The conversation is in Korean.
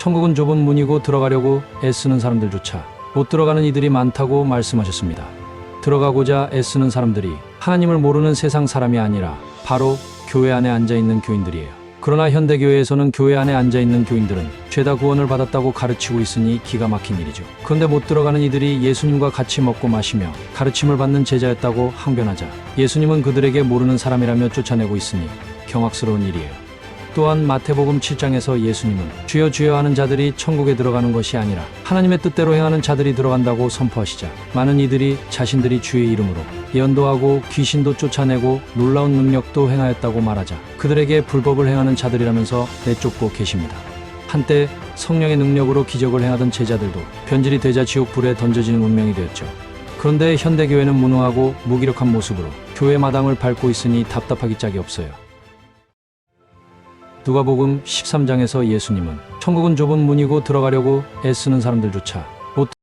천국은 좁은 문이고 들어가려고 애쓰는 사람들조차 못 들어가는 이들이 많다고 말씀하셨습니다. 들어가고자 애쓰는 사람들이 하나님을 모르는 세상 사람이 아니라 바로 교회 안에 앉아 있는 교인들이에요. 그러나 현대교회에서는 교회 안에 앉아 있는 교인들은 죄다 구원을 받았다고 가르치고 있으니 기가 막힌 일이죠. 그런데 못 들어가는 이들이 예수님과 같이 먹고 마시며 가르침을 받는 제자였다고 항변하자 예수님은 그들에게 모르는 사람이라며 쫓아내고 있으니 경악스러운 일이에요. 또한 마태복음 7장에서 예수님은 주여 주여 하는 자들이 천국에 들어가는 것이 아니라 하나님의 뜻대로 행하는 자들이 들어간다고 선포하시자 많은 이들이 자신들이 주의 이름으로 예언도 귀신도 쫓아내고 놀라운 능력도 행하였다고 말하자 그들에게 불법을 행하는 자들이라면서 내쫓고 계십니다. 한때 성령의 능력으로 기적을 행하던 제자들도 변질이 되자 지옥 불에 던져지는 운명이 되었죠. 그런데 현대교회는 무능하고 무기력한 모습으로 교회 마당을 밟고 있으니 답답하기 짝이 없어요. 누가복음 13장에서 예수님은 천국은 좁은 문이고 들어가려고 애쓰는 사람들조차